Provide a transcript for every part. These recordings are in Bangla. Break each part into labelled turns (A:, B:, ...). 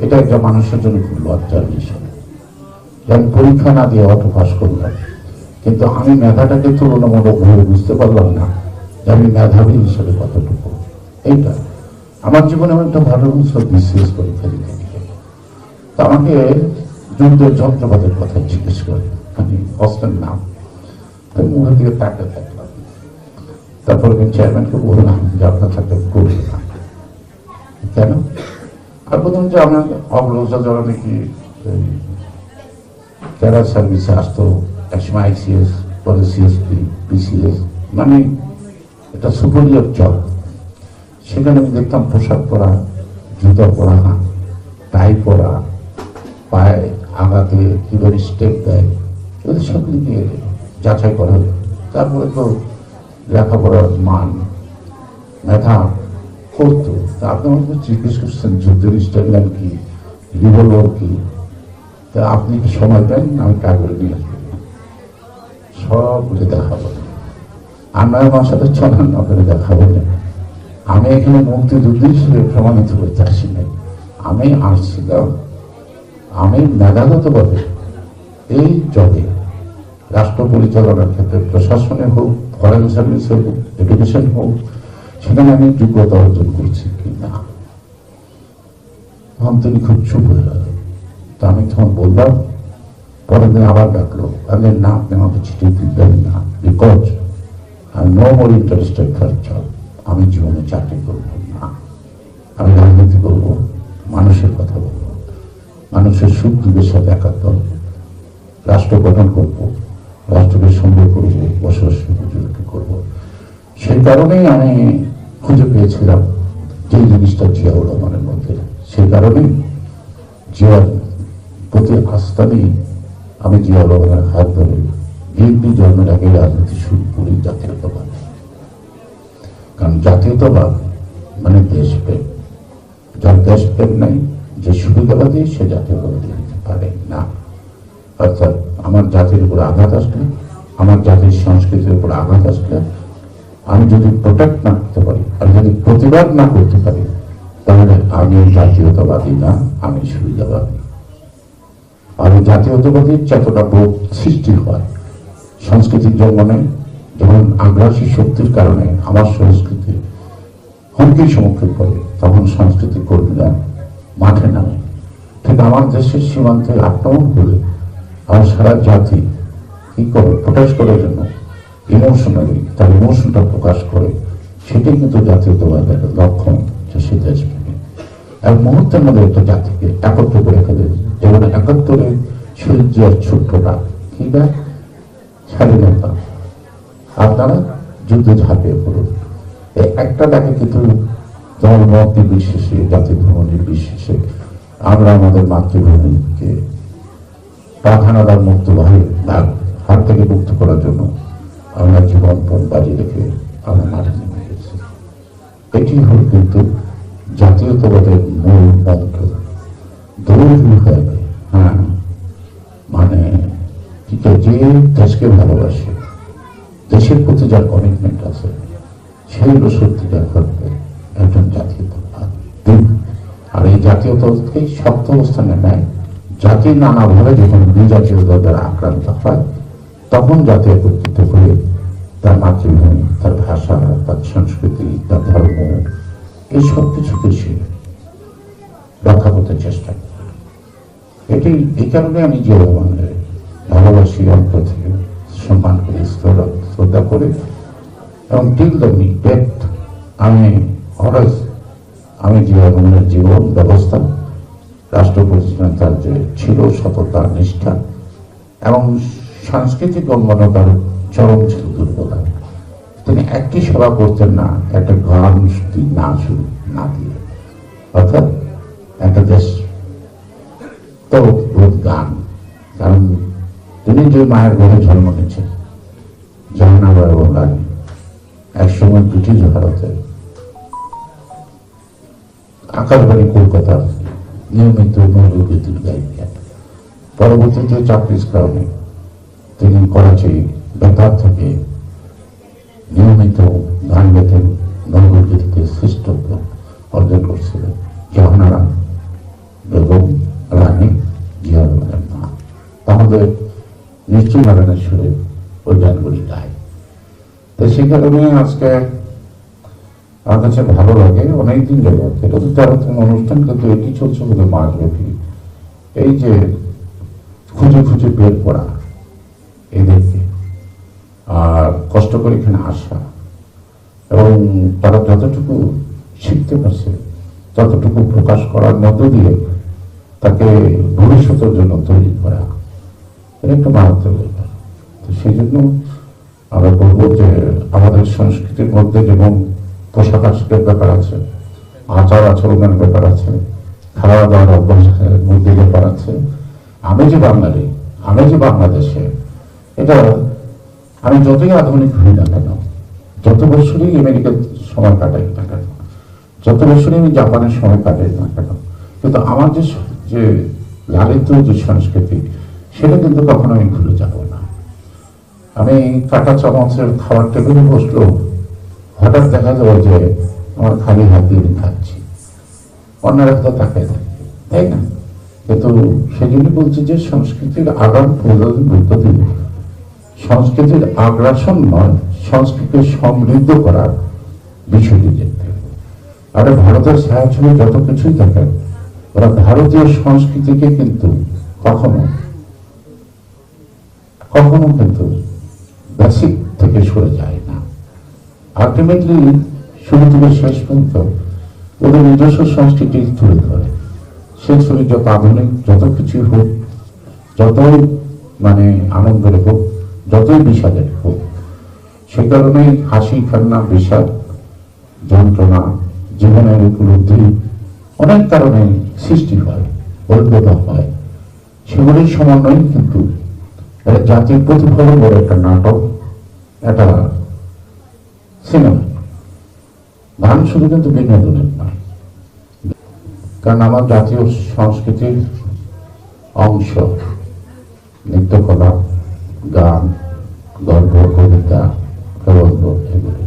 A: এটা একটা মানুষের জন্য খুব লজ্জার বিষয়। যেমন পরীক্ষা না দিয়ে অটো পাস করলাম। কিন্তু আমি মেধাটাকে তুলনামূলকভাবে বুঝতে পারলাম না যে আমি মেধাবী হিসেবে কতটুকু। এইটা। আমার জীবনে আমি একটা ভালো বিশেষ পরীক্ষা দিতে গিয়ে তা আমাকে যুদ্ধের যন্ত্রপাতির কথা জিজ্ঞেস করে। আমি অস্ত্রের নাম। আমি মুখের দিকে তাকে থাকলাম তারপর আমি চেয়ারম্যানকে বললাম যে আপনার থাকতে করবে না। কেন? বললাম যে আমার অবলোজা যারা নাকি ক্যাডার সার্ভিসে আসতো একসময় আইসিএস, পরে সিএসপি পিসিএস মানে এটা সুপরিয়র জব সেখানে আমি দেখতাম পোশাক পরা, জুতা পরা, টাই পরা, পায়ে আঘাতে কীভাবে স্টেপ দেয়, এগুলো সবগুলিকে যাচাই করা তারপরে তো লেখাপড়ার মান, মেধা করতো, তা আমাকে জিজ্ঞেস করছেন যুদ্ধের স্টাইল কি? রিভলভার কি? তা আপনি কি সময় দেন আমি কাগজ নিয়ে আসব। সবগুলি দেখাবো। আমরা আমার সাথে চলেন আপনাকে দেখাবো না। আমি এখানে মুক্তিযুদ্ধ হিসেবে প্রমাণিত করতে আসি নাই। আমি আসছিলাম, আমি মেধাগতভাবে এই জবে রাষ্ট্র পরিচালনার ক্ষেত্রে প্রশাসনে হোক, ফরেন সার্ভিসে হোক, এডুকেশন হোক সেখানে আমি যোগ্যতা অর্জন করছি। কি না। তখন তিনি খুব চুপ হয়ে গেল তা আমি তখন বললাম, পরের দিন আবার ডাকলো আমি না আপনি আমাকে চিঠি দিলেন না because I no more interested for job আমি জীবনে চাকরি করব না। আমি রাজনীতি করব, মানুষের কথা বলব, মানুষের সুখ দুঃখের সাথে একাত্ম রাষ্ট্র গঠন করব, রাষ্ট্রকে সুন্দর করব বসবাস উপযোগী করব। সেই কারণেই আমি খুঁজে পেয়েছিলাম। যে জিনিসটা জিয়াউর রহমানের মধ্যে, সেই কারণেই জিয়ার প্রতি আস্থা নিয়ে আমি জিয়া রহমানের হাত ধরে বিএনপি জন্মের আগে রাজনীতি শুরু করি জাতীয়তাবাদ। কারণ জাতীয়তাবাদ মানে দেশপ্রেম। যার দেশপ্রেম নাই, যে সুবিধাবাদী, সে জাতীয়তাবাদী হতে পারে না। অর্থাৎ আমার জাতির উপর আঘাত আসলে, আমার জাতির সংস্কৃতির উপর আঘাত আসলে আমি যদি প্রোটেক্ট না করতে পারি, আমি যদি প্রতিবাদ না করতে পারি, তাহলে আমি জাতীয়তাবাদী না, আমি সুবিধাবাদী। আর এই জাতীয়তাবাদী চেতনা বোধ সৃষ্টি হয় সংস্কৃতির জন্ম নেয় যখন আগ্রাসী শক্তির কারণে আমার সংস্কৃতি হুমকির সম্মুখীন করে তখন সংস্কৃতি কর্মীরা মাঠে নামে। ঠিক আমার দেশের সীমান্তে আক্রমণ করে আমার সারা জাতি কি করে প্রোটেস্ট করার জন্য ইমোশনালি তার ইমোশনটা প্রকাশ করে, সেটাই কিন্তু জাতীয়তাবাদের লক্ষণ যে সে দেশপ্রেমী এক মুহূর্তের মধ্যে একটা জাতিকে একত্র করে ফেলে, যেমন একাত্তরে সূর্যের ছোট্টটা কি দেয় স্বাধীনতা আপনারা যুদ্ধে ঝাঁপিয়ে পড়ুন। এই একটা ডাকে কিন্তু দল মত নির্বিশেষে জাতি ধর্ম নির্বিশেষে। আমরা আমাদের মাতৃভূমিকে প্রাধানাদার মুক্ত ভাই হাত থেকে মুক্ত করার জন্য আমরা জীবন পণ বাজি রেখে আমরা মাঠে নেমে গেছি এটি হল কিন্তু জাতীয়তাবাদের মূল মন্ত্র। দৌড় হ্যাঁ মানে যে দেশকে ভালোবাসে, দেশের প্রতি যার কমিটমেন্ট আছে সেই সত্যি করবে একজন জাতীয়তাবাদ। আর এই জাতীয়তাকে শক্ত অবস্থানে নেয়। জাতি নানাভাবে যখন বিজাতীয়তা দ্বারা আক্রান্ত হয়, তখন জাতীয় কর্তৃত্ব হয়ে তার মাতৃভূমি, তার ভাষা, তার সংস্কৃতি, তার ধর্ম, এই সব কিছুকে সে রক্ষা করতে চেষ্টা করে। এটি, এই কারণে আমি যে রহমানের ভালোবাসি, অন্তর থেকে সম্মান করি, শ্রদ্ধা- করি। এবং টিল দ্য মি ডেথ আমি অলওয়েজ আমি যে রহমানের জীবন ব্যবস্থা রাষ্ট্র পরিচালনা তার যে ছিল, সততা, নিষ্ঠা এবং সাংস্কৃতিক অঙ্গনতার চরম ছিল। একটি সেবা করতেন না, একটা গান শুধু না শুরু না দিয়ে। অর্থাৎ একটা দেশ তো গান। কারণ তিনি যে মায়ের ঘরে জন্ম নিয়েছেন জাহানাবার এবং রানী একসময় ব্রিটিশ ভারতে। আকাশবাণী কলকাতার নিয়মিত মৌলবিদ্যুৎ গায়িকা। পরবর্তীতে চাকরির কারণে তিনি করাচি কারণে আজকে আমার কাছে ভালো লাগে, অনেকদিন যাবত এটা তো তেরোতম অনুষ্ঠান, কিন্তু এটি চলছে বোধ মাস এই যে খুঁজে খুঁজে বের করা, এদেরকে। আর কষ্ট করে এখানে আসা, এবং তারা যতটুকু শিখতে পারছে ততটুকু প্রকাশ করার মধ্য দিয়ে তাকে ভবিষ্যতের জন্য তৈরি করা, এটা একটা মারাত্মক ব্যাপার। তো সেই জন্য আমরা বলব যে আমাদের সংস্কৃতির মধ্যে যেমন পোশাক আশাকের ব্যাপার আছে, আচার আচরণের ব্যাপার আছে খাওয়া দাওয়ার অভ্যাসের মধ্যে ব্যাপার আছে, আমি যে বাঙালি, আমি যে বাংলাদেশে, এটা আমি যতই আধুনিক হই না কেন, যত বছরই আমেরিকার সময় কাটাই না কেন, যত বছরই আমি জাপানের সময় কাটাই না কেন, কিন্তু আমার যে যে লালিত যে সংস্কৃতি, সেটা কিন্তু কখনো আমি ভুলে যাব আমি কাটা চামচের খাবার টেবিলে বসল হঠাৎ দেখা গেল যে আমার খালি হাত দিয়ে খাচ্ছি। অন্যরা হয়তো তাকায় থাকে, তাই না? কিন্তু সেজন্য বলছি যে সংস্কৃতির আগাম প্রয়োজন সংস্কৃতির আগ্রাসন নয়, সংস্কৃতিকে সমৃদ্ধ করার বিষয়টি দেখতে। আর ভারতের ছায়াছবি যত কিছুই দেখেন, ওরা ভারতীয় সংস্কৃতিকে কিন্তু কখনো কখনো কিন্তু বেসিক থেকে সরে যায় না। আলটিমেটলি শুরু থেকে শেষ পর্যন্ত ওদের নিজস্ব সংস্কৃতি তুলে ধরে। সেই ছবি যত আধুনিক, যত কিছু হোক, যতই মানে আনন্দের হোক, যতই বিষাদের হোক, সে কারণেই হাসি, কান্না, বিষাদ, যন্ত্রণা, জীবনের উপলব্ধি অনেক কারণে সৃষ্টি হয় অভিজ্ঞতা হয়। সেগুলির সমন্বয় কিন্তু এটা জাতির প্রতিফলন বলে একটা নাটক, একটা সিনেমা গান শুধু কিন্তু বিনোদনের নয়। কারণ আমার জাতীয় সংস্কৃতির অংশ, নৃত্যকলা, গান, গল্প, কবিতা, প্রবন্ধ এগুলি।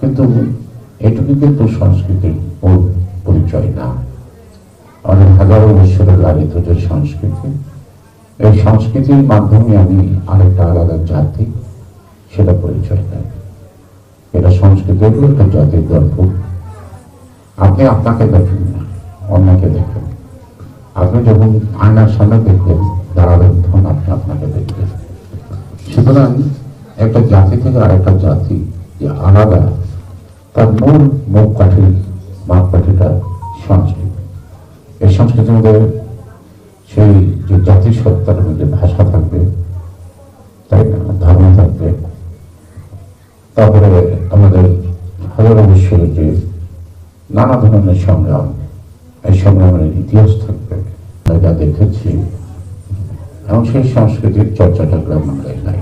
A: কিন্তু এটুকু কিন্তু সংস্কৃতির পরিচয় না। অনেক হাজারো বছরের লালিত যে সংস্কৃতি এই সংস্কৃতির মাধ্যমে আমি আরেকটা আলাদা জাতি, সেটা পরিচয় দেয়। এটা সংস্কৃতির একটা জাতির গল্প। আপনি আপনাকে দেখেন না, অন্যকে দেখেন। আপনি যখন আয়নার সামনে দেখবেন দাঁড়াবেন তখন আপনি আপনাকে দেখবেন। সুতরাং একটা জাতি থেকে আরেকটা জাতি যে আলাদা, তার মূল মুখ কাঠি মাপ কাঠিটা সংস্কৃতি। এই সংস্কৃতির মধ্যে সেই যে জাতির সত্তার মধ্যে ভাষা থাকবে, তাই না? ধর্ম থাকবে। তারপরে আমাদের হাজারো বিশ্বের যে নানা ধরনের সংগ্রাম, এই সংগ্রামের ইতিহাস থাকবে। যা দেখেছি, এবং সেই সংস্কৃতির চর্চাটা গ্রাম বাংলায় নাই।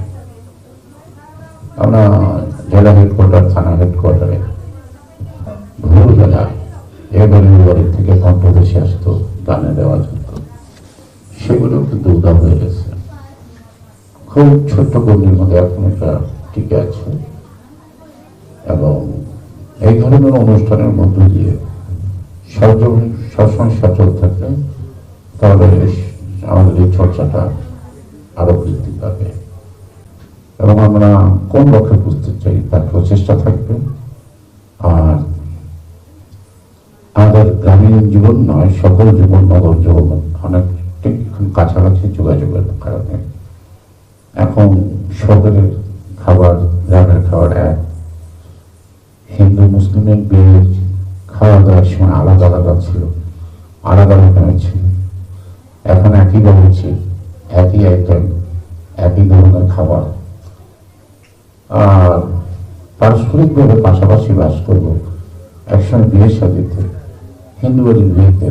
A: আমরা জেলা হেডকোয়ার্টার থানা হেডকোয়ার্টারে ভোরবেলা এবারে বাড়ি থেকে কণ্ঠদেশে আসতো গানে দেওয়া যেত সেগুলো কিন্তু উদা হয়ে গেছে। খুব ছোট্ট গণ্ডির মধ্যে এখন এটা টিকে আছে। এবং এই ধরনের অনুষ্ঠানের মধ্য দিয়ে সবসময় সচল থাকলে তাহলে আমাদের এই চর্চাটা আরও বৃদ্ধি পাবে। এবং আমরা কোন লক্ষ্যে বুঝতে চাই তার প্রচেষ্টা থাকবে। আর আমাদের গ্রামীণ জীবন নয়, সকল জীবন নগর জীবন অনেক কাছাকাছি যোগাযোগের কারণে। এখন শহরের খাবার গ্রামের খাবার এক হিন্দু মুসলিমের বিয়ের খাওয়া দাওয়ার সময় আলাদা আলাদা ছিল, আলাদা রকমের ছিল। এখন একই হচ্ছে একই আইটেম একই ধরনের খাবার। আর পারস্পরিকভাবে পাশাপাশি বাস করব একসঙ্গে বিয়ের সাথে হিন্দু বাড়ির বিয়েতে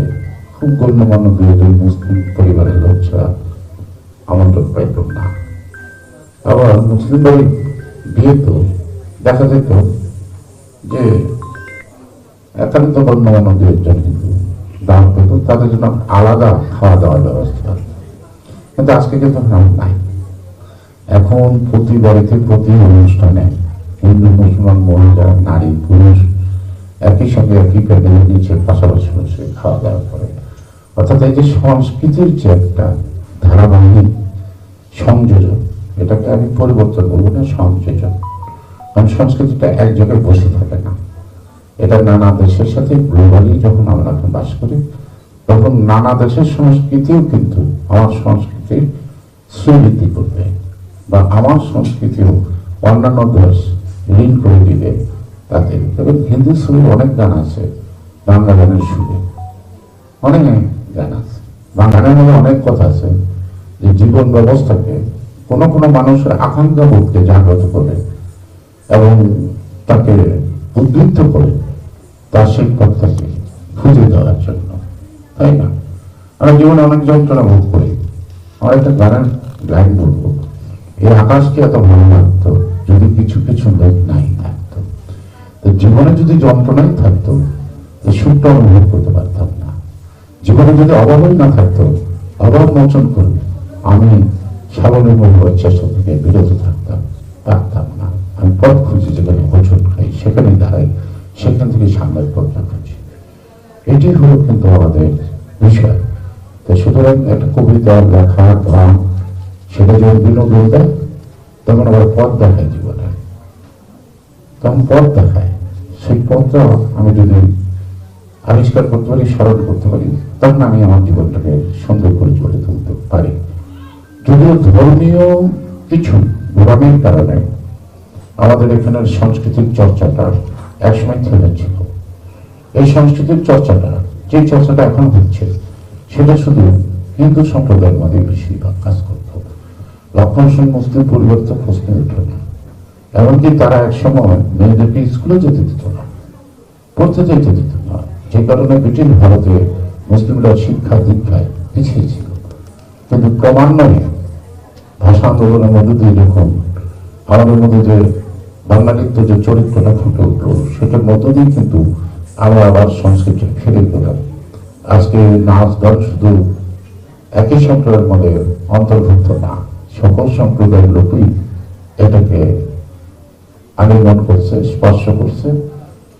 A: খুব গণ্যমান্য বিয়েতে মুসলিম পরিবারের লোক ছাড়া আমন্ত্রণ পাইত না। আবার মুসলিম বাড়ির বিয়ে তো দেখা যেত যে এখানে তো গণ্যমান্য বিয়ের জন্য কিন্তু দাম পেত, তাদের জন্য আলাদা খাওয়া দাওয়ার ব্যবস্থা। কিন্তু আজকে কিন্তু নাম নাই। এখন প্রতি বাড়িতে, প্রতি অনুষ্ঠানে হিন্দু, মুসলমান, মহিলা, নারী, পুরুষ একই সঙ্গে একই প্যান্ডেলের নিচে, পাশাপাশি বসে খাওয়া দাওয়া করে। অর্থাৎ এই যে সংস্কৃতির যে একটা ধারাবাহিক সংযোজন, এটাকে আমি পরিবর্তন বলব না সংযোজন। কারণ সংস্কৃতিটা এক জায়গায় বসে থাকে না। এটা নানা দেশের সাথে গ্লোবালি যখন আমরা বাস করি, তখন নানা দেশের সংস্কৃতিও কিন্তু আমার সংস্কৃতির শ্রীবৃদ্ধি করবে বা আমার সংস্কৃতিও অন্যান্য দেশ ঋণ করে দিবে তাদের এবং হিন্দি সুরে অনেক গান আছে, বাংলা গানের সুরে। অনেক গান আছে বাংলা মধ্যে অনেক কথা আছে যে জীবন ব্যবস্থাকে কোনো কোনো মানুষের আকাঙ্ক্ষা বোধকে জাগ্রত করে এবং তাকে উদ্বুদ্ধ করে তার পথটাকে খুঁজে দেওয়ার জন্য, তাই না? আমরা জীবনে অনেক যন্ত্রণা ভোগ করি। আমার একটা গানের লাইন বলব, এই আকাশকে এত ভালো লাগতো যদি কিছু কিছু মেঘ নাই থাকতো। তো জীবনে যদি যন্ত্রণাই থাকতো তো সুখটা অনুভব করতে পারতাম না। জীবনে যদি অভাবই না থাকতো, অভাব মোচন করে, আমি স্বাবলম্বী হওয়ার চেষ্টা থেকে বিরত থাকতাম পারতাম না। আমি পথ খুঁজি যেখানে হোচট খাই সেখানে দাঁড়াই, সেখান থেকে সামনের পথটা খুঁজি এটি হলো কিন্তু আমাদের বিষয়। তো সুতরাং একটা কবিতা, লেখা, গান, সেটা যখন বিনোদন দেয় তখন আবার পথ দেখায় জীবনে। তখন পথ দেখায়। সেই পথটা আমি যদি আবিষ্কার করতে পারি, স্মরণ করতে পারি, তখন আমি আমার জীবনটাকে সুন্দর করে গড়ে তুলতে পারি। যদিও ধর্মীয় কিছু গোড়ামির কারণে আমাদের এখানের সাংস্কৃতিক চর্চাটা একসময় থেমেছিল এই সাংস্কৃতিক চর্চাটা, যে চর্চাটা এখন হচ্ছে, সেটা শুধু হিন্দু সম্প্রদায়ের মধ্যে বেশিরভাগ কাজ করত। লক্ষণ সেন মুসলিম পরিবর্তে প্রশ্ন উঠল না। এমনকি তারা এক সময় মেয়েদেরকে স্কুলে যেতে দিত না, পড়তে যেতে দিত যে কারণে ব্রিটিশ ভারতে মুসলিমরা শিক্ষা দীক্ষায় পিছিয়ে ছিল। কিন্তু ক্রমান্বয়ে ভাষা আন্দোলনের মধ্যে দিয়ে যখন আমাদের মধ্যে যে বাংলালিপ্ত যে চরিত্রটা ফুটে উঠল, সেটার মধ্য দিয়ে কিন্তু আমরা আবার সংস্কৃতি ফিরে পেলাম আজকে নাচ, গান শুধু একই সম্প্রদায়ের মধ্যে অন্তর্ভুক্ত না, সকল সম্প্রদায়ের লোকই এটাকে আলিঙ্গন করছে, স্পর্শ করছে।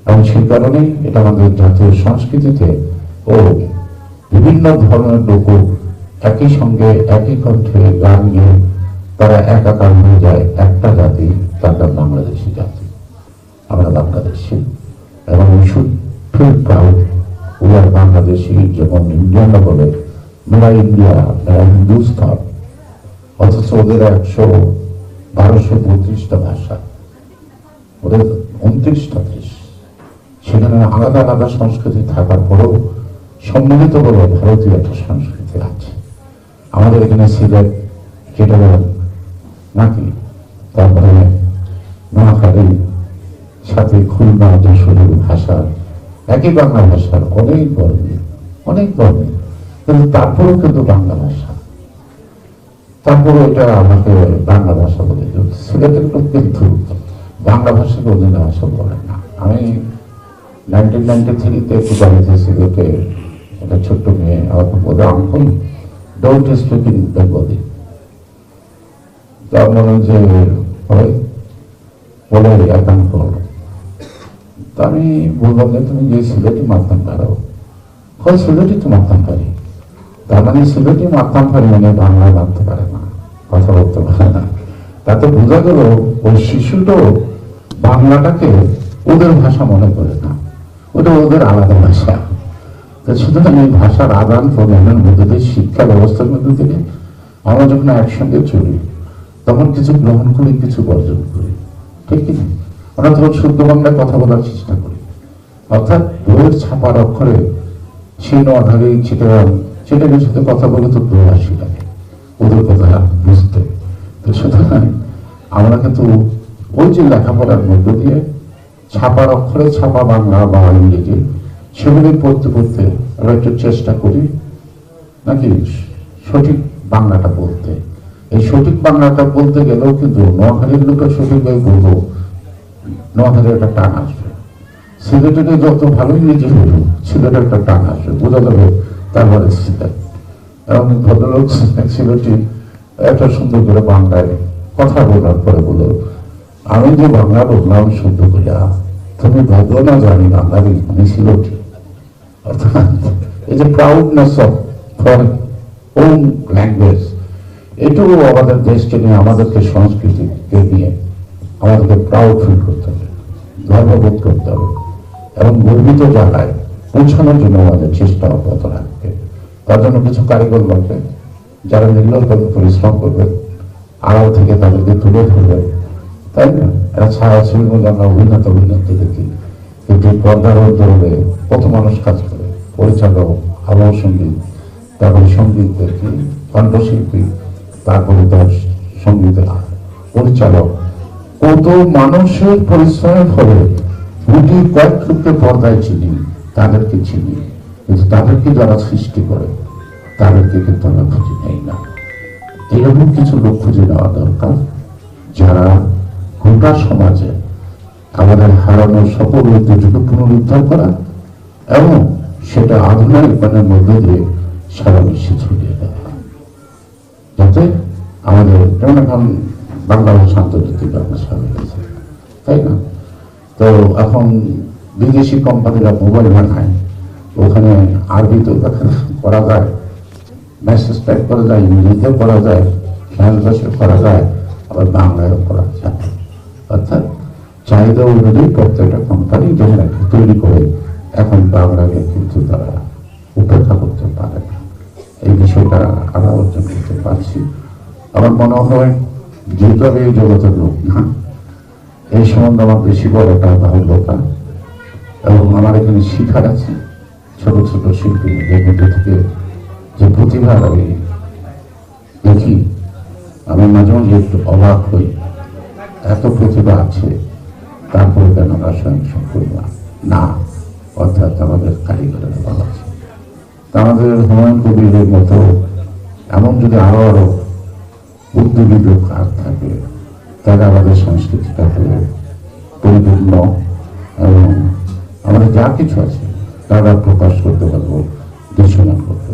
A: এবং সেই কারণেই এটা আমাদের জাতীয় সংস্কৃতিতে ও বিভিন্ন ধরনের লোক একই সঙ্গে একই কণ্ঠে গান গিয়ে তারা একাকার হয়ে যায়। একটা জাতি, তার নাম বাংলাদেশি জাতি। আমরা বাংলাদেশি এবং বাংলাদেশি, যেমন ইন্ডিয়ানরা বলে মেরা ইন্ডিয়া মেরা হিন্দুস্তান অথচ ওদের একশো বারোশো বত্রিশটা ভাষা, ওদের উনত্রিশটা দেশ সেখানে আলাদা আলাদা সংস্কৃতি থাকার পরেও সম্মিলিত বলে ভারতীয় একটা সংস্কৃতি আছে। আমাদের এখানে সিলেট কেটাগর নাকি তারপরে নোয়াখালী সাথে খুলনা, যশোরের ভাষা, একই বাংলা ভাষার অনেক বর্ণে অনেক বর্ণে। কিন্তু তারপরেও কিন্তু বাংলা ভাষা। তারপরে এটা আমাকে বাংলা ভাষা বলে সিলেটের লোক কিন্তু বাংলা ভাষাকে অধীনে ভাষা বলে না। আমি নাইনটিন নাইনটি থ্রিতে একটু বাড়িতে সিলেটে একটা ছোট্ট মেয়ে আমাকে বলে uncle don't speak in Bengali তার মনে যে হয় বলে একান্ত তা আমি বললাম যে, তুমি যে সিলেটি মারতাম পারো হয় সিলেটি তো মারতাম পারি তার মানে সিলেটি মারতাম পারি মানে বাংলা মারতে পারে না, কথা বলতে পারে না। তাতে বোঝা গেল, ওই শিশুটাও বাংলাটাকে ওদের ভাষা মনে করে না। ওটা ওদের আলাদা ভাষা। তো সুতরাং এই ভাষার আদান প্রদানের মধ্যে দিয়ে শিক্ষা ব্যবস্থার মধ্যে থেকে আমরা যখন একসঙ্গে চলি, তখন কিছু গ্রহণ করি, কিছু বর্জন করি। ঠিক কি আমরা তখন শুদ্ধ বাংলায় কথা বলার চেষ্টা করি। অর্থাৎ বইয়ের ছাপার অক্ষরে সেই নঢালি চিটাগাং চিটাগের সাথে কথা বলে তো আসি লাগে ওদের কথা বুঝতে। তো সুতরাং আমরা কিন্তু ওই যে লেখাপড়ার মধ্য দিয়ে ছাপার অক্ষরে ছাপা বাংলা বা ইংরেজি সেগুলি পড়তে পড়তে আমরা একটু চেষ্টা করি নাকি সঠিক বাংলাটা বলতে। এই সঠিক বাংলাটা বলতে গেলেও কিন্তু নোয়াখালীর লোকের সঠিকভাবে বলব নোয়াখালীর একটা টান আসবে। সিলেটের যত ভালো ইংরেজি বলব সিলেটের একটা টান আসবে, বোঝা যাবে তারপরে সিলেট। এবং ভদ্রলোক সিলেটি একটা সুন্দর করে বাংলায় কথা বলার পরে বলো আমি যে বাংলা বললাম শুদ্ধ করিয়া তুমি ভাবো না জানি বাঙালি, আমি সিলেটি অর্থাৎ এই যে proudness of for own language এটুকু আমাদের দেশকে নিয়ে, আমাদেরকে সংস্কৃতিকে নিয়ে আমাদেরকে প্রাউড ফিল করতে হবে, গর্ববোধ করতে হবে এবং গর্বিত জায়গায় পৌঁছানোর জন্য আমাদের চেষ্টা অব্যাহত রাখবে। তার জন্য কিছু কারিগর লাগবে, যারা নির্লভাবে পরিশ্রম করবে, আড়াল থেকে তাদেরকে তুলে ধরবে। তাই না? ছায়া মধ্যে আমরা কিন্তু পর্দার কত মানুষ কাজ করে, পরিচালক সংগীত, তারপরে কণ্ঠশিল্পী, তারপরে তার পরিচালক। কত মানুষের পরিশ্রমের ফলে গুটি কয়েক পর্দায় চিনি, তাদেরকে চিনি, কিন্তু তাদেরকে যারা সৃষ্টি করে, তাদেরকে কিন্তু আমরা খুঁজে নেই না। এরকম কিছু লোক খুঁজে নেওয়া দরকার যারা গোটা সমাজে আমাদের হারানো সকল ঐতিহ্যকে পুনরুদ্ধার করা এবং সেটা আধুনিকরণের মধ্যে দিয়ে সারা বিশ্বে ছড়িয়ে দেওয়া। যাতে আমাদের যেমন এখন বাংলা ভাষা আন্তর্জাতিক ভাষা হয়ে গেছে তাই না? তো এখন বিদেশি কোম্পানিরা মোবাইল বানায় ওখানে আরবিতেও করা যায়, মেসেজ টাইপ করা যায়, ইংরেজিতেও করা যায় ট্রান্সলেশন করা যায়, আবার বাংলায়ও করা যায়। অর্থাৎ চাহিদা অনুযায়ী প্রত্যেকটা কোম্পানি যেখানে তৈরি করে এখন বাংলাকে কিন্তু তারা উপেক্ষা করতে পারে না। এই বিষয়টা আমরা অর্জন করতে পারছি। আমার মনে হয় যেহেতু আমি এই জগতের লোক না, এই সম্বন্ধে আমার বেশি বড়টা বাহুল্য না এবং আমার এখানে শিখার আছে ছোট ছোট শিল্পীদের মধ্যে থেকে যে প্রতিভা আমি দেখি। আমি মাঝে মাঝে একটু অবাক হই। এত প্রতিভা আছে, তারপরে কেন রাসায়নিক সম্পূর্ণ না, অর্থাৎ আমাদের কারিগরের অভাব আছে। আমাদের হুমায়ুন কবিরের মতো এমন যদি আরও আরও উদ্যোগী লোক আর থাকে, তাহলে আমাদের সংস্কৃতিটা হবে পরিপূর্ণ এবং আমাদের যা কিছু আছে তারা প্রকাশ করতে পারব দৃশ্যমান করতে